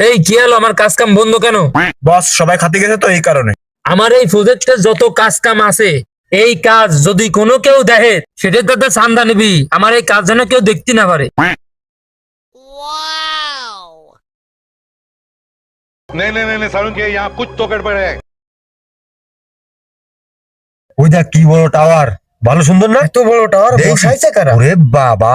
এই কি হলো আমার কাজ কাম বন্ধ কেন বস সবাই খাতে গেছে তো এই কারণে আমার এই প্রজেক্টে যত কাজ কাম আছে এই কাজ যদি কোনো কেউ দেখে সেটা তাদের চান্দা নিবি আমার এই কাজ যেন কেউ দেখতে না পারে नहीं नहीं नहीं, नहीं सारुण के यहाँ कुछ तो गड़बड़ है ওই দেখ কি বড় টাওয়ার ভালো সুন্দর না এত বড় টাওয়ার দেখি। বসাইছে কারা ওরে বাবা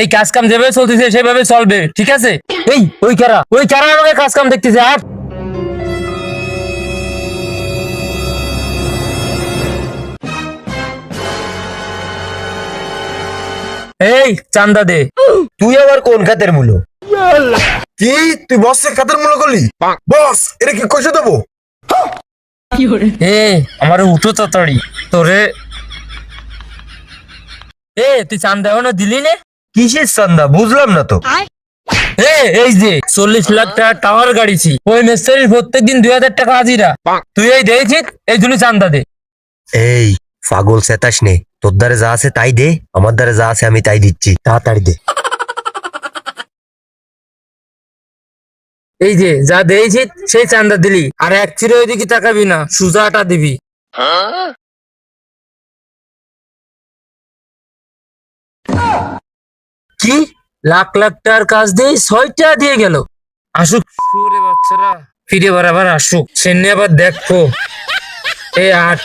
এই কাজ কাম যেভাবে চলতেছে, সেভাবে চলবে, ঠিক আছে? এই, ওই কারা ওই কারা আমাকে কাজ কাম দেখতেছে আর এই, চান্দা দে। তুই আবার কোন খাতের মূল্য কি? তুই বস খাতের মূল্য করলি? বস, এটা কি কইসে দেবো? এ, আমার উঠো তাড়াতাড়ি তোরে। এ, তুই চান্দা দিলি নে? কিসের চান্দা? বুঝলাম না তো। এ এই যে চল্লিশ লাখ টাকা টাওয়ার গাড়িছি ওই মিস্ত্রির প্রত্যেকদিন দুই হাজার টাকা হাজিরা। তুই এই দিয়েছিস এই জন্য চান্দা দে। এই পাগল সেতাস নে। তোর দ্বারে যা আছে তাই দে। আমার দ্বারে যা আছে আমি তাই দিচ্ছি। তাড়াতাড়ি দে। এই যে যা দিয়েছি সেই চান্দা দিলি। আর এক চিরে ওইদিকে তাকাবি না সুজাটা দিবি। কি? লাখ লাখ টাকার কাজ দিয়ে ছয়টা দিয়ে গেল। আসুক। বাচ্চারা। ফিরে বার আবার আসুক। সে নিয়ে আবার দেখো। এ আট